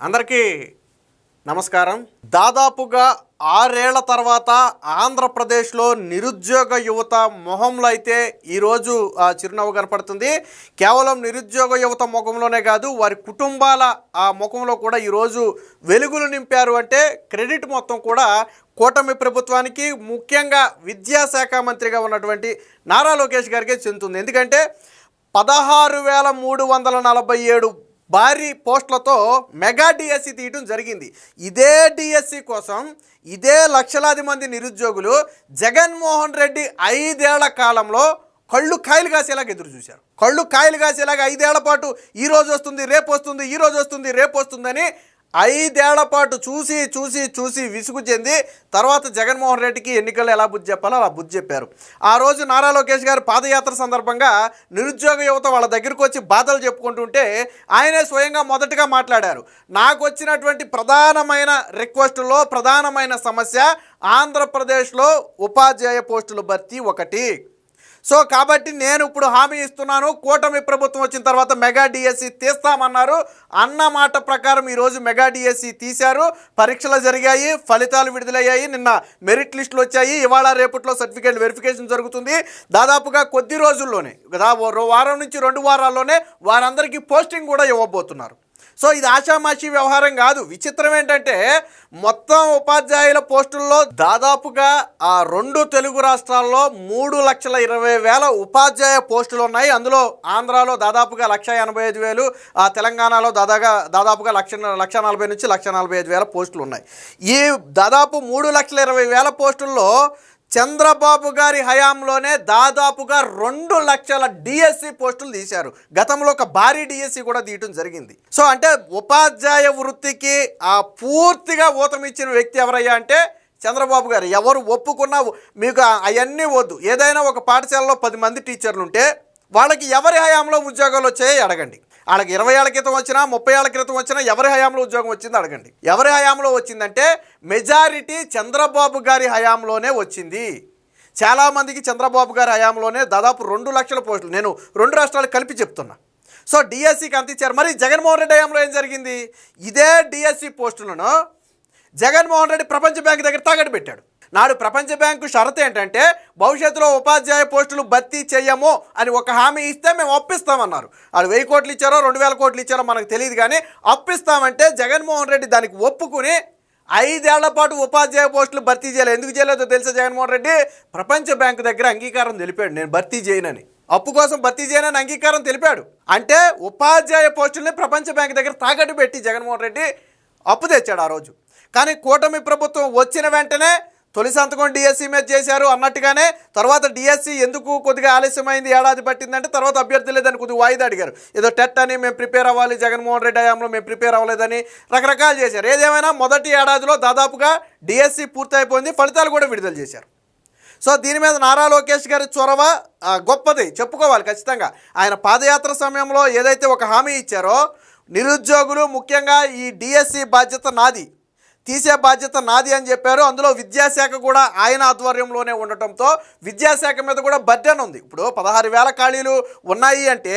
అందరికీ నమస్కారం. దాదాపుగా ఆరేళ్ళ తర్వాత ఆంధ్రప్రదేశ్లో నిరుద్యోగ యువత మొహంలో అయితే ఈరోజు ఆ, చిరునవ్వు కనపడుతుంది. కేవలం నిరుద్యోగ యువత ముఖంలోనే కాదు వారి కుటుంబాల ఆ ముఖంలో కూడా ఈరోజు వెలుగులు నింపారు. అంటే క్రెడిట్ మొత్తం కూడా కూటమి ప్రభుత్వానికి ముఖ్యంగా విద్యాశాఖ మంత్రిగా ఉన్నటువంటి నారా లోకేష్ గారికే చెందుతుంది. ఎందుకంటే పదహారు వేల మూడు వందల నలభై ఏడు భారీ పోస్టులతో మెగా డిఎస్సి తీయటం జరిగింది. ఇదే డిఎస్సి కోసం ఇదే లక్షలాది మంది నిరుద్యోగులు జగన్మోహన్ రెడ్డి ఐదేళ్ళ కాలంలో కళ్ళు కాయలు కాసేలాగా ఎదురు చూశారు. కళ్ళు కాయలు కాసేలాగా ఐదేళ్ళ పాటు ఈ రోజు వస్తుంది రేపు వస్తుంది ఈ రోజు వస్తుంది రేపు వస్తుందని ఐదేళ్ళ పాటు చూసి చూసి చూసి విసుగు చెంది తర్వాత జగన్మోహన్ రెడ్డికి ఎన్నికల్లో ఎలా బుద్ధి చెప్పాలో అలా బుద్ధి చెప్పారు. ఆ రోజు నారా లోకేష్ గారు పాదయాత్ర సందర్భంగా నిరుద్యోగ యువత వాళ్ళ దగ్గరికి వచ్చి బాధలు చెప్పుకుంటుంటే ఆయనే స్వయంగా మొదటగా మాట్లాడారు. నాకు వచ్చినటువంటి ప్రధానమైన రిక్వెస్టులో ప్రధానమైన సమస్య ఆంధ్రప్రదేశ్లో ఉపాధ్యాయ పోస్టుల భర్తీ ఒకటి. సో కాబట్టి నేను ఇప్పుడు హామీ ఇస్తున్నాను కూటమి ప్రభుత్వం వచ్చిన తర్వాత మెగా డిఎస్సి తీస్తామన్నారు. అన్న మాట ప్రకారం ఈరోజు మెగా డిఎస్సి తీశారు. పరీక్షలు జరిగాయి ఫలితాలు విడుదలయ్యాయి. నిన్న మెరిట్ లిస్టులు వచ్చాయి. ఇవాళ రేపట్లో సర్టిఫికేట్ వెరిఫికేషన్ జరుగుతుంది. దాదాపుగా కొద్ది రోజుల్లోనే వారం నుంచి రెండు వారాల్లోనే వారందరికీ పోస్టింగ్ కూడా ఇవ్వబోతున్నారు. సో ఇది ఆషామాషి వ్యవహారం కాదు. విచిత్రం ఏంటంటే మొత్తం ఉపాధ్యాయుల పోస్టుల్లో దాదాపుగా ఆ రెండు తెలుగు రాష్ట్రాల్లో మూడు లక్షల ఇరవై వేల ఉపాధ్యాయ పోస్టులు ఉన్నాయి. అందులో ఆంధ్రాలో దాదాపుగా లక్ష ఎనభై ఐదు వేలు ఆ తెలంగాణలో దాదాగా దాదాపుగా లక్ష లక్ష నలభై నుంచి లక్ష నలభై ఐదు వేల పోస్టులు ఉన్నాయి. ఈ దాదాపు మూడు లక్షల ఇరవై వేల పోస్టుల్లో చంద్రబాబు గారి హయాంలోనే దాదాపుగా రెండు లక్షల డిఎస్సి పోస్టులు తీశారు. గతంలో ఒక భారీ డిఎస్సి కూడా తీయటం జరిగింది. సో అంటే ఉపాధ్యాయ వృత్తికి ఆ పూర్తిగా ఊతమిచ్చిన వ్యక్తి ఎవరయ్యా అంటే చంద్రబాబు గారు. ఎవరు ఒప్పుకున్నా మీకు అవన్నీ వద్దు. ఏదైనా ఒక పాఠశాలలో పది మంది టీచర్లు ఉంటే వాళ్ళకి ఎవరి హయాంలో ఉద్యోగాలు వచ్చాయో అడగండి. వాళ్ళకి ఇరవై ఏళ్ళ క్రితం వచ్చినా ముప్పై ఏళ్ళ క్రితం వచ్చినా ఎవరి హయాంలో ఉద్యోగం వచ్చిందో అడగండి. ఎవరి హయాంలో వచ్చిందంటే మెజారిటీ చంద్రబాబు గారి హయాంలోనే వచ్చింది. చాలామందికి చంద్రబాబు గారి హయాంలోనే దాదాపు రెండు లక్షల పోస్టులు. నేను రెండు రాష్ట్రాలు కలిపి చెప్తున్నా. సో డిఎస్సికి అంత ఇచ్చారు. మరి జగన్మోహన్ రెడ్డి హయాంలో ఏం జరిగింది? ఇదే డిఎస్సి పోస్టులను జగన్మోహన్ రెడ్డి ప్రపంచ బ్యాంక్ దగ్గర తాగట్టు పెట్టాడు. నాడు ప్రపంచ బ్యాంకు షరతు ఏంటంటే భవిష్యత్తులో ఉపాధ్యాయ పోస్టులు భర్తీ చేయము అని ఒక హామీ ఇస్తే మేము అప్పిస్తామన్నారు వాళ్ళు వెయ్యి కోట్లు ఇచ్చారో రెండు వేల కోట్లు ఇచ్చారో మనకు తెలియదు కానీ అప్పిస్తామంటే జగన్మోహన్ రెడ్డి దానికి ఒప్పుకుని ఐదేళ్ళ పాటు ఉపాధ్యాయ పోస్టులు భర్తీ చేయలేదు. ఎందుకు చేయలేదో తెలుసా జగన్మోహన్ రెడ్డి? ప్రపంచ బ్యాంకు దగ్గర అంగీకారం తెలిపాడు. నేను భర్తీ చేయనని. అప్పు కోసం భర్తీ చేయనని అంగీకారం తెలిపాడు. అంటే ఉపాధ్యాయ పోస్టుల్ని ప్రపంచ బ్యాంకు దగ్గర తాకట్టు పెట్టి జగన్మోహన్ రెడ్డి అప్పు తెచ్చాడు ఆ రోజు. కానీ కూటమి ప్రభుత్వం వచ్చిన వెంటనే తొలి సంతకం డిఎస్సీ మీద చేశారు అన్నట్టుగానే తర్వాత డిఎస్సి ఎందుకు కొద్దిగా ఆలస్యమైంది ఏడాది పట్టిందంటే తర్వాత అభ్యర్థి లేదని కొద్దిగా వాయిదా అడిగారు. ఏదో టెట్ అని మేము ప్రిపేర్ అవ్వాలి జగన్మోహన్ రెడ్డి హయాంలో మేము ప్రిపేర్ అవ్వలేదని రకరకాలు చేశారు. ఏదేమైనా మొదటి ఏడాదిలో దాదాపుగా డిఎస్సీ పూర్తయిపోయింది ఫలితాలు కూడా విడుదల చేశారు. సో దీని మీద నారా లోకేష్ గారి చొరవ గొప్పది చెప్పుకోవాలి ఖచ్చితంగా. ఆయన పాదయాత్ర సమయంలో ఏదైతే ఒక హామీ ఇచ్చారో నిరుద్యోగులు ముఖ్యంగా ఈ డిఎస్సి బాధ్యత నాది. తీసే బాధ్యత నాది అని చెప్పారు. అందులో విద్యాశాఖ కూడా ఆయన ఆధ్వర్యంలోనే ఉండటంతో విద్యాశాఖ మీద కూడా బడ్డెన్ ఉంది. ఇప్పుడు పదహారు వేల ఖాళీలు ఉన్నాయి అంటే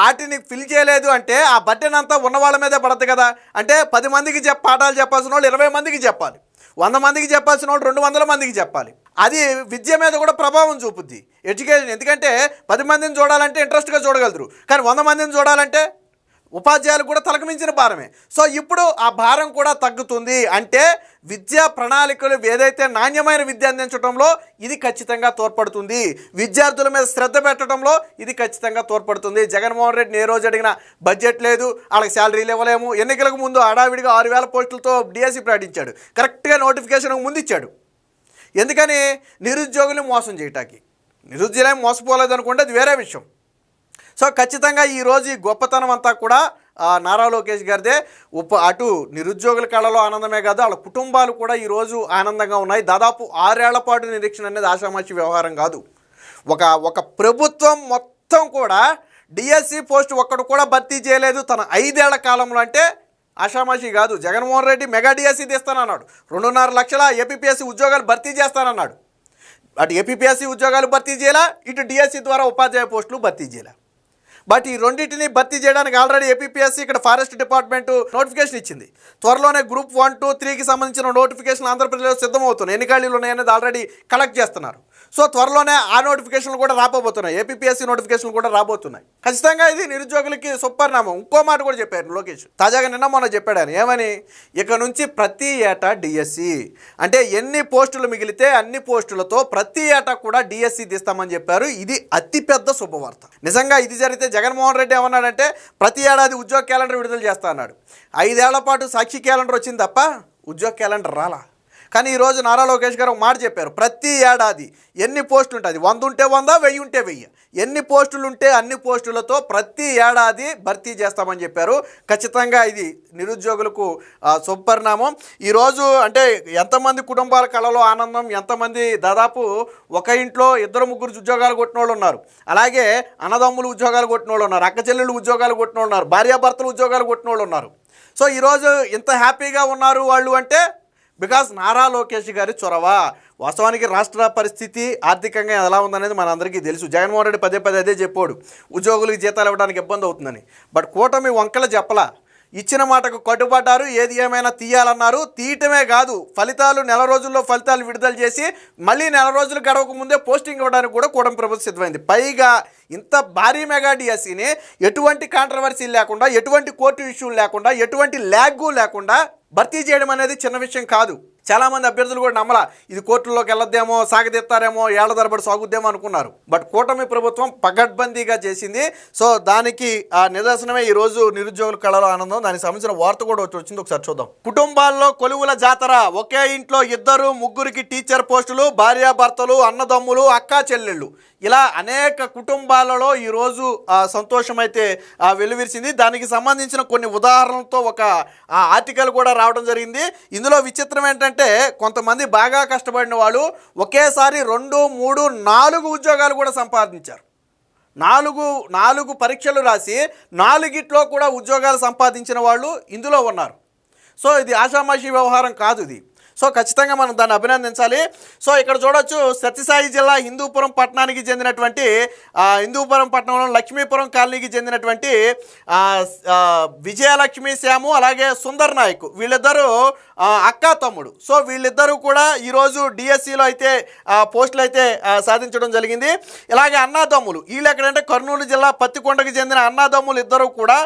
వాటిని ఫిల్ చేయలేదు అంటే ఆ బడ్డెన్ అంతా ఉన్న వాళ్ళ మీదే పడద్దు కదా. అంటే పది మందికి చెప్ పాఠాలు చెప్పాల్సిన వాళ్ళు ఇరవై మందికి చెప్పాలి. వంద మందికి చెప్పాల్సిన వాళ్ళు రెండు వందల మందికి చెప్పాలి. అది విద్య మీద కూడా ప్రభావం చూపుద్ది. ఎడ్యుకేషన్ ఎందుకంటే పది మందిని చూడాలంటే ఇంట్రెస్ట్గా చూడగలరు. కానీ వంద మందిని చూడాలంటే ఉపాధ్యాయులు కూడా తలకమించిన భారమే. సో ఇప్పుడు ఆ భారం కూడా తగ్గుతుంది అంటే విద్యా ప్రణాళికలు ఏదైతే నాణ్యమైన విద్య అందించడంలో ఇది ఖచ్చితంగా తోడ్పడుతుంది. విద్యార్థుల మీద శ్రద్ధ పెట్టడంలో ఇది ఖచ్చితంగా తోడ్పడుతుంది. జగన్మోహన్ రెడ్డిని ఏ రోజు అడిగిన బడ్జెట్ లేదు వాళ్ళకి శాలరీలు ఇవ్వలేము. ఎన్నికలకు ముందు హడావిడిగా ఆరు వేల పోస్టులతో డిఎస్సి ప్రకటించాడు. కరెక్ట్గా నోటిఫికేషన్ ముందు ఇచ్చాడు. ఎందుకని? నిరుద్యోగులు మోసం చేయటానికి. నిరుద్యోగం మోసపోలేదు అనుకుంటే అది వేరే విషయం. సో ఖచ్చితంగా ఈరోజు ఈ గొప్పతనం అంతా కూడా నారా లోకేష్ గారిదే. ఉప అటు నిరుద్యోగుల కళలో ఆనందమే కాదు వాళ్ళ కుటుంబాలు కూడా ఈరోజు ఆనందంగా ఉన్నాయి. దాదాపు ఆరేళ్ళ పాటు నిరీక్షణ అనేది ఆషామాషి వ్యవహారం కాదు. ఒక ఒక ప్రభుత్వం మొత్తం కూడా డిఎస్సి పోస్ట్ ఒక్కడు కూడా భర్తీ చేయలేదు. తన ఐదేళ్ళ కాలంలో అంటే ఆషామాషి కాదు. జగన్మోహన్ రెడ్డి మెగా డిఎస్సి తీస్తానన్నాడు. రెండున్నర లక్షల ఏపీఎస్సి ఉద్యోగాలు భర్తీ చేస్తానన్నాడు. అటు ఏపీఎస్సి ఉద్యోగాలు భర్తీ చేయాలా ఇటు డిఎస్సి ద్వారా ఉపాధ్యాయ పోస్టులు భర్తీ చేయాలా. బట్ ఈ రెండింటిని భర్తీ చేయడానికి ఆల్రెడీ ఏపీఎస్సీ ఇక్కడ ఫారెస్ట్ డిపార్ట్మెంట్ నోటిఫికేషన్ ఇచ్చింది. త్వరలోనే గ్రూప్ వన్ టూ త్రీకి సంబంధించిన నోటిఫికేషన్ ఆంధ్రప్రదేశ్లో సిద్ధమవుతున్నాయి. ఎన్ని ఖాళీలు ఉన్నాయనేది ఆల్రెడీ కలెక్ట్ చేస్తున్నారు. సో త్వరలోనే ఆ నోటిఫికేషన్లు కూడా రాబోతున్నాయి. ఏపీఎస్సీ నోటిఫికేషన్లు కూడా రాబోతున్నాయి. ఖచ్చితంగా ఇది నిరుద్యోగులకి సుపరిణామం. ఇంకో మాట కూడా చెప్పారు లోకేష్. తాజాగా నిన్న మొన్న చెప్పాడు ఆయన. ఏమని? ఇక నుంచి ప్రతి ఏటా డిఎస్సి అంటే ఎన్ని పోస్టులు మిగిలితే అన్ని పోస్టులతో ప్రతి ఏటా కూడా డిఎస్సి తీస్తామని చెప్పారు. ఇది అతిపెద్ద శుభవార్త. నిజంగా ఇది జరిగితే జగన్మోహన్ రెడ్డి ఏమన్నాడంటే ప్రతి ఏడాది ఉద్యోగ క్యాలెండర్ విడుదల చేస్తా అన్నాడు. ఐదేళ్ళ పాటు సాక్షి క్యాలెండర్ వచ్చింది తప్ప ఉద్యోగ క్యాలెండర్ రాలా. కానీ ఈరోజు నారా లోకేష్ గారు ఒక మాట చెప్పారు ప్రతి ఏడాది ఎన్ని పోస్టులు ఉంటుంది వంద ఉంటే వంద వెయ్యి ఉంటే వెయ్యి. ఎన్ని పోస్టులు ఉంటే అన్ని పోస్టులతో ప్రతి ఏడాది భర్తీ చేస్తామని చెప్పారు. ఖచ్చితంగా ఇది నిరుద్యోగులకు సుపరిణామం. శుభపరిణామం ఈరోజు అంటే ఎంతమంది కుటుంబాల కళలో ఆనందం ఎంతమంది దాదాపు ఒక ఇంట్లో ఇద్దరు ముగ్గురు ఉద్యోగాలు కొట్టిన వాళ్ళు ఉన్నారు. అలాగే అన్నదమ్ములు ఉద్యోగాలు కొట్టిన వాళ్ళు ఉన్నారు అక్క చెల్లెళ్ళు ఉద్యోగాలు కొట్టిన వాళ్ళు ఉన్నారు భార్యాభర్తలు ఉద్యోగాలు కొట్టిన వాళ్ళు ఉన్నారు. సో ఈరోజు ఇంత హ్యాపీగా ఉన్నారు వాళ్ళు అంటే బికాస్ నారా లోకేష్ గారి చొరవ. వాస్తవానికి రాష్ట్ర పరిస్థితి ఆర్థికంగా ఎలా ఉందనేది మనందరికీ తెలుసు. జగన్మోహన్ రెడ్డి పదే పదే అదే చెప్పాడు. ఉద్యోగులకు జీతాలు ఇవ్వడానికి ఇబ్బంది అవుతుందని. బట్ కూటమి వంకలు చెప్పలా. ఇచ్చిన మాటకు కట్టుబడ్డారు ఏది ఏమైనా తీయాలన్నారు తీయటమే కాదు ఫలితాలు నెల రోజుల్లో ఫలితాలు విడుదల చేసి మళ్ళీ నెల రోజులు గడవక ముందే పోస్టింగ్ ఇవ్వడానికి కూడా కూడం ప్రభుత్వం సిద్ధమైంది. పైగా ఇంత భారీ మెగా డిఎస్సిని ఎటువంటి కాంట్రవర్సీ లేకుండా ఎటువంటి కోర్టు ఇష్యూలు లేకుండా ఎటువంటి ల్యాగు లేకుండా భర్తీ చేయడం అనేది చిన్న విషయం కాదు. చాలామంది అభ్యర్థులు కూడా నమ్మలా ఇది కోర్టుల్లోకి వెళ్ళొద్దేమో సాగదీస్తారేమో ఏళ్ళ తరబడి సాగుద్దేమో అనుకున్నారు. బట్ కూటమి ప్రభుత్వం పగడ్బందీగా చేసింది. సో దానికి ఆ నిదర్శనమే ఈరోజు నిరుద్యోగుల కళలో ఆనందం. దానికి సంబంధించిన వార్త కూడా వచ్చి వచ్చింది. ఒకసారి చూద్దాం. కుటుంబాల్లో కొలువుల జాతర. ఒకే ఇంట్లో ఇద్దరు ముగ్గురికి టీచర్ పోస్టులు భార్యాభర్తలు అన్నదమ్ములు అక్కా చెల్లెళ్ళు. ఇలా అనేక కుటుంబాలలో ఈరోజు సంతోషం అయితే వెలువరిసింది. దానికి సంబంధించిన కొన్ని ఉదాహరణలతో ఒక ఆర్టికల్ కూడా రావడం జరిగింది. ఇందులో విచిత్రం ఏంటంటే కొంతమంది బాగా కష్టపడిన వాళ్ళు ఒకేసారి రెండు మూడు నాలుగు ఉద్యోగాలు కూడా సంపాదించారు. నాలుగు నాలుగు పరీక్షలు రాసి నాలుగిట్లో కూడా ఉద్యోగాలు సంపాదించిన వాళ్ళు ఇందులో ఉన్నారు. సో ఇది ఆషామాషి వ్యవహారం కాదు ఇది. సో ఖచ్చితంగా మనం దాన్ని అభినందించాలి. సో ఇక్కడ చూడొచ్చు సత్యసాయి జిల్లా హిందూపురం పట్టణానికి చెందినటువంటి హిందూపురం పట్టణంలో లక్ష్మీపురం కాలనీకి చెందినటువంటి విజయలక్ష్మి శ్యాము అలాగే సుందర్ నాయక్ వీళ్ళిద్దరూ ఆ, అక్క తమ్ముడు. సో వీళ్ళిద్దరూ కూడా ఈరోజు డిఎస్సిలో అయితే పోస్టులు అయితే సాధించడం జరిగింది. ఇలాగే అన్నాదమ్ములు వీళ్ళు ఎక్కడంటే కర్నూలు జిల్లా పత్తికొండకి చెందిన అన్నాదమ్ములు ఇద్దరు కూడా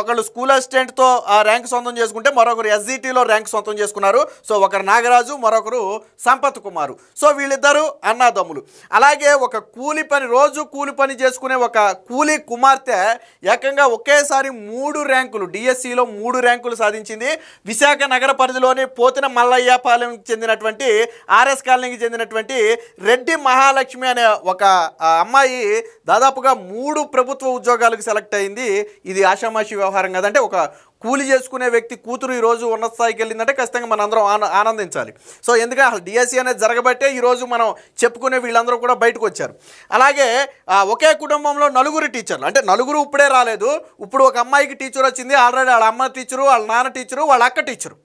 ఒకళ్ళు స్కూల్ అసిస్టెంట్తో ర్యాంక్ సొంతం చేసుకుంటే మరొకరు ఎస్జిటిలో ర్యాంక్ సొంతం చేసుకున్నారు. సో ఒకరు నాగరాజు మరొకరు సంపత్ కుమారు. సో వీళ్ళిద్దరూ అన్నాదమ్ములు. అలాగే ఒక కూలి పని రోజు కూలి పని చేసుకునే ఒక కూలి కుమార్తె ఏకంగా ఒకేసారి మూడు ర్యాంకులు డిఎస్సిలో మూడు ర్యాంకులు సాధించింది. విశాఖ నగర పరిధిలోని పోతిన మల్లయ్యపాలెం చెందినటువంటి ఆర్ఎస్ కాలనీకి చెందినటువంటి రెడ్డి మహాలక్ష్మి అనే ఒక అమ్మాయి దాదాపుగా మూడు ప్రభుత్వ ఉద్యోగాలకు సెలెక్ట్ అయింది. ఇది ఆషామాషి వ్యవహారం కదంటే ఒక కూలి చేసుకునే వ్యక్తి కూతురు ఈరోజు ఉన్నత స్థాయికి వెళ్ళిందంటే ఖచ్చితంగా మనం అందరం ఆన ఆనందించాలి. సో ఎందుకంటే అసలు డిఎస్సీ అనేది జరగబట్టే ఈరోజు మనం చెప్పుకునే వీళ్ళందరూ కూడా బయటకు వచ్చారు. అలాగే ఒకే కుటుంబంలో నలుగురు టీచర్లు అంటే నలుగురు ఇప్పుడే రాలేదు. ఇప్పుడు ఒక అమ్మాయికి టీచర్ వచ్చింది ఆల్రెడీ వాళ్ళ అమ్మ టీచరు వాళ్ళ నాన్న టీచరు వాళ్ళ అక్క టీచరు.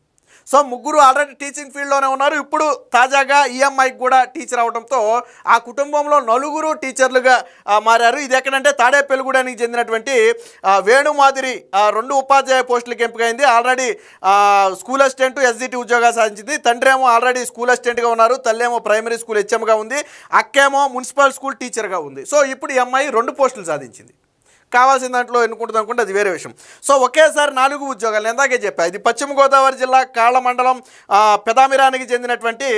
సో ముగ్గురు ఆల్రెడీ టీచింగ్ ఫీల్డ్లోనే ఉన్నారు. ఇప్పుడు తాజాగా ఈఎంఐకి కూడా టీచర్ అవడంతో ఆ కుటుంబంలో నలుగురు టీచర్లుగా మారారు. ఇది ఎక్కడంటే తాడేపల్లిగూడానికి చెందినటువంటి ఆ, వేణుమాదిరి రెండు ఉపాధ్యాయ పోస్టులకు ఎంపికైంది ఆల్రెడీ స్కూల్ అసిస్టెంట్ ఎస్జిటి ఉద్యోగాలు సాధించింది. తండ్రి ఏమో ఆల్రెడీ స్కూల్ అసిస్టెంట్గా ఉన్నారు. తల్లి ఏమో ప్రైమరీ స్కూల్ హెచ్ఎంగా ఉంది. అక్కేమో మున్సిపల్ స్కూల్ టీచర్గా ఉంది. సో ఇప్పుడు ఈ అమ్మాయి రెండు పోస్టులు సాధించింది. కావాల్సిన దాంట్లో ఎన్నుకుంటుంది అనుకుంటే అది వేరే విషయం. సో ఒకేసారి నాలుగు ఉద్యోగాలు. నేను ఇందాకే చెప్పా ఇది పశ్చిమ గోదావరి జిల్లా కాళ్ళ మండలం పెదామిరానికి చెందినటువంటి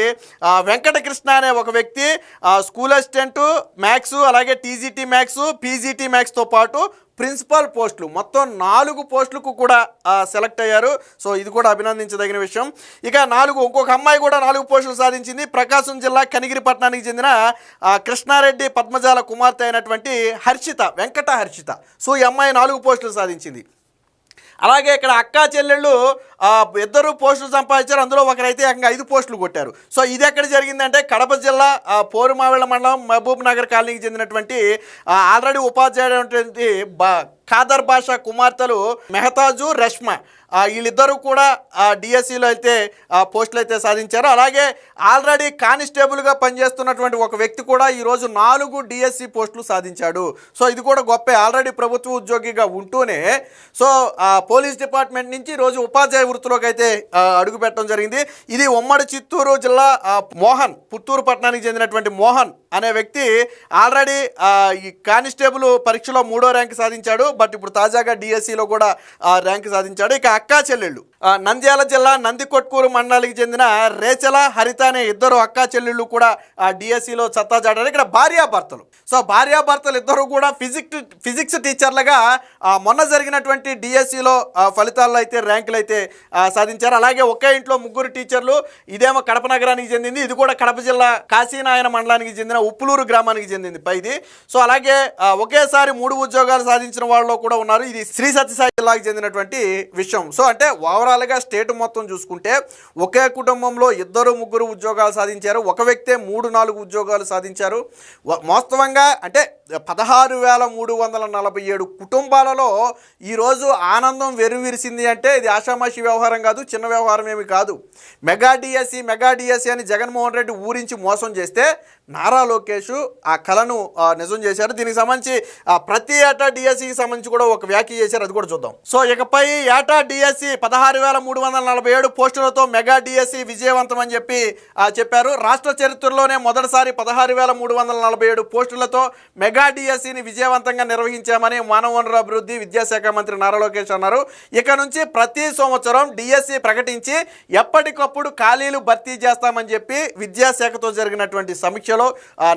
వెంకటకృష్ణ అనే ఒక వ్యక్తి స్కూల్ అసిస్టెంట్ మ్యాథ్స్ అలాగే టీజీటీ మ్యాథ్స్ పీజీటీ మ్యాథ్స్తో పాటు ప్రిన్సిపల్ పోస్టులు. మొత్తం నాలుగు పోస్టులకు కూడా సెలెక్ట్ అయ్యారు. సో ఇది కూడా అభినందించదగిన విషయం. ఇక నాలుగు ఇంకొక అమ్మాయి కూడా నాలుగు పోస్టులు సాధించింది. ప్రకాశం జిల్లా కనిగిరిపట్నానికి చెందిన కృష్ణారెడ్డి పద్మజాల కుమార్తె అయినటువంటి హర్షిత వెంకట హర్షిత. సో ఈ అమ్మాయి నాలుగు పోస్టులు సాధించింది. అలాగే ఇక్కడ అక్కా చెల్లెళ్ళు ఇద్దరు పోస్టులు సంపాదించారు. అందులో ఒకరైతే ఏకంగా ఐదు పోస్టులు కొట్టారు. సో ఇది ఎక్కడ జరిగిందంటే కడప జిల్లా ఆ, మండలం మహబూబ్ నగర్ కాలనీకి చెందినటువంటి ఆల్రెడీ ఉపాధ్యాయుడు బా ఖాదర్ భాష కుమార్తెలు మెహతాజు రష్మ. వీళ్ళిద్దరూ కూడా డిఎస్సిలో అయితే పోస్టులు అయితే సాధించారు. అలాగే ఆల్రెడీ కానిస్టేబుల్గా పనిచేస్తున్నటువంటి ఒక వ్యక్తి కూడా ఈరోజు నాలుగు డిఎస్సి పోస్టులు సాధించాడు. సో ఇది కూడా గొప్ప. ఆల్రెడీ ప్రభుత్వ ఉద్యోగిగా ఉంటూనే సో పోలీస్ డిపార్ట్మెంట్ నుంచి ఈరోజు ఉపాధ్యాయ వృత్తిలోకి అయితే అడుగు పెట్టడం జరిగింది. ఇది ఉమ్మడి చిత్తూరు జిల్లా మోహన్ పుత్తూరు పట్టణానికి చెందినటువంటి మోహన్ అనే వ్యక్తి ఆల్రెడీ ఈ కానిస్టేబుల్ పరీక్షలో మూడో ర్యాంక్ సాధించాడు బట్ ఇప్పుడు తాజాగా డిఎస్సిలో కూడా ఆ, ర్యాంక్ సాధించాడు. ఇక అక్కా చెల్లెళ్ళు నంద్యాల జిల్లా నందికొట్కూరు మండలానికి చెందిన రేచల హరిత అనే ఇద్దరు అక్కా చెల్లెళ్ళు కూడా ఆ డిఎస్సిలో సత్తా చాటారు. ఇక్కడ భార్యాభర్తలు. సో భార్యాభర్తలు ఇద్దరు కూడా ఫిజిక్స్ ఫిజిక్స్ టీచర్లుగా మొన్న జరిగినటువంటి డిఎస్సిలో ఫలితాల్లో అయితే ర్యాంకులు అయితే సాధించారు. అలాగే ఒకే ఇంట్లో ముగ్గురు టీచర్లు ఇదేమో కడప నగరానికి చెందింది ఇది కూడా కడప జిల్లా కాశీనాయన మండలానికి చెందిన ఉప్పులూరు గ్రామానికి చెందింది పైది సో అలాగే ఒకేసారి మూడు ఉద్యోగాలు సాధించిన వాళ్ళు కూడా ఉన్నారు. ఇది శ్రీ సత్యసాయి జిల్లాకి చెందినటువంటి విషయం. సో అంటే ఓవరాల్గా స్టేట్ మొత్తం చూసుకుంటే ఒకే కుటుంబంలో ఇద్దరు ముగ్గురు ఉద్యోగాలు సాధించారు. ఒక వ్యక్తే మూడు నాలుగు ఉద్యోగాలు సాధించారు. వాస్తవంగా అంటే పదహారు వేల మూడు వందల నలభై ఏడు కుటుంబాలలో ఈరోజు ఆనందం వెరువిరిసింది అంటే ఇది ఆషామాషి వ్యవహారం కాదు చిన్న వ్యవహారం ఏమి కాదు. మెగా డిఎస్సి మెగా డిఎస్సి అని జగన్మోహన్ రెడ్డి ఊరించి మోసం చేస్తే నారా లోకేష్ ఆ కళను నిజం చేశారు. దీనికి సంబంధించి ఆ, ప్రతి ఏటా డిఎస్సికి సంబంధించి కూడా ఒక వ్యాఖ్య చేశారు. అది కూడా చూద్దాం. సో ఇకపై ఏటా డిఎస్సి పదహారు వేల మూడు వందల నలభై ఏడు పోస్టులతో మెగా డిఎస్సి విజయవంతం అని చెప్పి ఆ, చెప్పారు. రాష్ట్ర చరిత్రలోనే మొదటిసారి పదహారు వేల మూడు వందల నలభై ఏడు పోస్టులతో మెగా డిఎస్సిని విజయవంతంగా నిర్వహించామని మానవ వనరుల అభివృద్ధి విద్యాశాఖ మంత్రి నారా లోకేష్ అన్నారు. ఇక నుంచి ప్రతి సంవత్సరం డిఎస్సి ప్రకటించి ఎప్పటికప్పుడు ఖాళీలు భర్తీ చేస్తామని చెప్పి విద్యాశాఖతో జరిగినటువంటి సమీక్షలో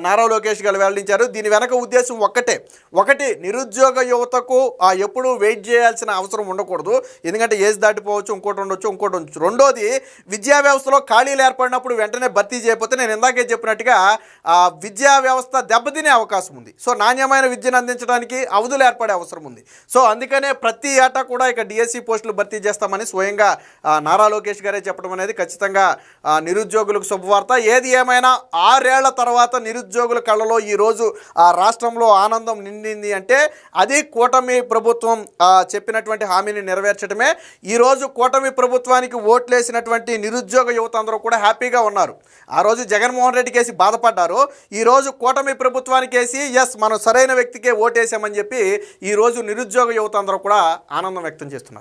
నారా లోకేష్ గారు వెల్లడించారు. దీని వెనక ఉద్దేశం ఒక్కటే. ఒకటి నిరుద్యోగ యువతకు ఎప్పుడు ఎప్పుడూ వెయిట్ చేయాల్సిన అవసరం ఉండకూడదు. ఎందుకంటే ఏజ్ దాటిపోవచ్చు ఇంకోటి ఉండొచ్చు ఇంకోటి ఉండొచ్చు. రెండోది విద్యా వ్యవస్థలో ఖాళీలు ఏర్పడినప్పుడు వెంటనే భర్తీ చేయకపోతే నేను ఇందాకే చెప్పినట్టుగా విద్యా వ్యవస్థ దెబ్బతినే అవకాశం ఉంది. సో నాణ్యమైన విద్యను అందించడానికి అవధులు ఏర్పడే అవసరం ఉంది. సో అందుకనే ప్రతి ఏటా కూడా ఇక డిఎస్సి పోస్టులు భర్తీ చేస్తామని స్వయంగా నారా లోకేష్ గారే చెప్పడం అనేది ఖచ్చితంగా నిరుద్యోగులకు శుభవార్త. ఏది ఏమైనా ఆరేళ్ళ తర్వాత నిరుద్యోగుల కళ్ళలో ఈరోజు ఆ రాష్ట్రంలో ఆనందం నిండింది అంటే అది కూటమి ప్రభుత్వం చెప్పినటువంటి హామీని నెరవేర్చడమే. ఈరోజు కూటమి ప్రభుత్వానికి ఓట్లేసినటువంటి నిరుద్యోగ యువత అందరూ కూడా హ్యాపీగా ఉన్నారు. ఆ రోజు జగన్మోహన్ రెడ్డి కేసి బాధపడ్డారు. ఈరోజు కూటమి ప్రభుత్వానికి వేసి ఎస్ మనం సరైన వ్యక్తికే ఓటేసామని చెప్పి ఈరోజు నిరుద్యోగ యువత అందరూ కూడా ఆనందం వ్యక్తం చేస్తున్నారు.